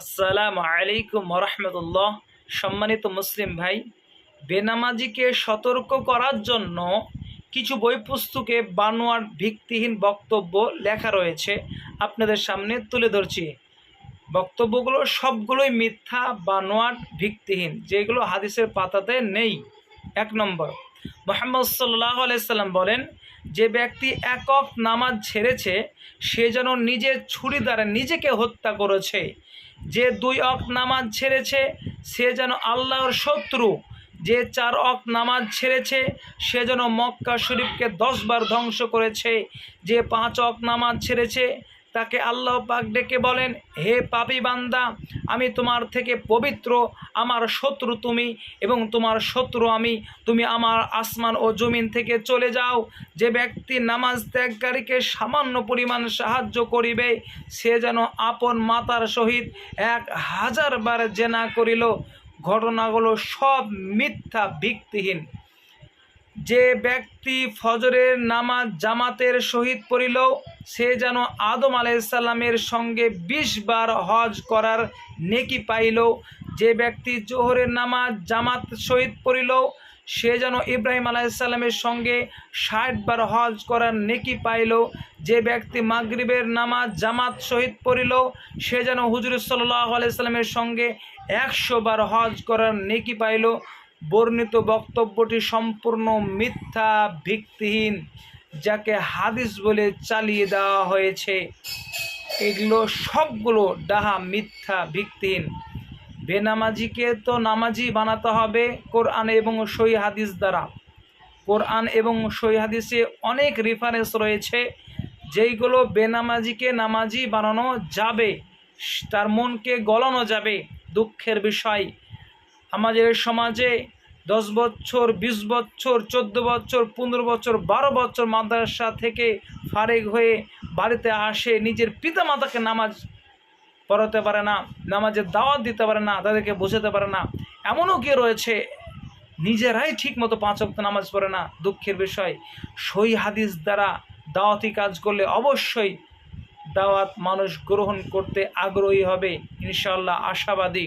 আসসালামু আলাইকুম রহমতুল্লাহ সম্মানিত মুসলিম ভাই, বেনামাজিকে সতর্ক করার জন্য কিছু বই পুস্তকে বানোয়ার ভিত্তিহীন বক্তব্য লেখা রয়েছে। আপনাদের সামনে তুলে ধরছি। বক্তব্যগুলো সবগুলোই মিথ্যা বানোয়ার ভিত্তিহীন, যেগুলো হাদিসের পাতাতে নেই। এক নম্বর মোহাম্মদ সাল্লাহ আলাইসাল্লাম বলেন, যে ব্যক্তি একক নামাজ ছেড়েছে, সে যেন নিজের ছুরি দ্বারা নিজেকে হত্যা করেছে। যে দুই অক নামাজ ছেড়েছে, সে যেন আল্লাহর শত্রু। যে চার অক নামাজ ছেড়েছে, সে যেন মক্কা শরীফকে দশবার ধ্বংস করেছে। যে পাঁচ অক নামাজ ছেড়েছে তাকে আল্লাহ পাক ডেকে বলেন, হে পাপি বান্দা, আমি তোমার থেকে পবিত্র, আমার শত্রু তুমি এবং তোমার শত্রু আমি। তুমি আমার আসমান ও জমিন থেকে চলে যাও। যে ব্যক্তি নামাজ ত্যাগকারীকে সামান্য পরিমাণ সাহায্য করিবে, সে যেন আপন মাতার সহিত এক হাজার বার জেনা করিল। ঘটনাগুলো সব মিথ্যা, ভিত্তিহীন। যে ব্যক্তি ফজরের নামাজ জামাতের সহিত পড়িল, সে যেন আদম আলাইসাল্লামের সঙ্গে বিশ বার হজ করার নেকি পাইল। যে ব্যক্তি জোহরের নামাজ জামাত সহিত পড়িল, সে যেন ইব্রাহিম আলাইসাল্লামের সঙ্গে ষাট বার হজ করার নেকি পাইল। যে ব্যক্তি মাগরিবের নামাজ জামাত সহিত পড়িল, সে যেন হুজুর সাল্লাহ আলাইসাল্লামের সঙ্গে একশো বার হজ করার নেকি পাইল। বর্ণিত বক্তব্যটি সম্পূর্ণ মিথ্যা, ভিত্তিহীন, যাকে হাদিস বলে চালিয়ে দেওয়া হয়েছে। এগুলো সবগুলো ডাহা, মিথ্যা, ভিত্তিহীন। বেনামাজিকে তো নামাজি বানাতে হবে কোরআন এবং সই হাদিস দ্বারা। কোরআন এবং সই হাদিসে অনেক রেফারেন্স রয়েছে। যেইগুলো বেনামাজিকে নামাজি বানানো যাবে, তার মনকে গলানো যাবে, দুঃখের বিষয়। আমাদের সমাজে দশ বছর, বিশ বছর, চোদ্দ বছর, পনেরো বছর, বারো বছর মাদ্রাসা থেকে ফারেক হয়ে বাড়িতে আসে, নিজের পিতামাতাকে নামাজ পড়াতে পারে না, নামাজের দাওয়াত দিতে পারে না, তাদেরকে বোঝাতে পারে না। এমনও কি রয়েছে, নিজেরাই ঠিক মতো পাঁচ অক্ত নামাজ পড়ে না, দুঃখের বিষয়। সই হাদিস দ্বারা দাওয়াতি কাজ করলে অবশ্যই দাওয়াত মানুষ গ্রহণ করতে আগ্রহী হবে ইনশাল্লাহ আশাবাদী।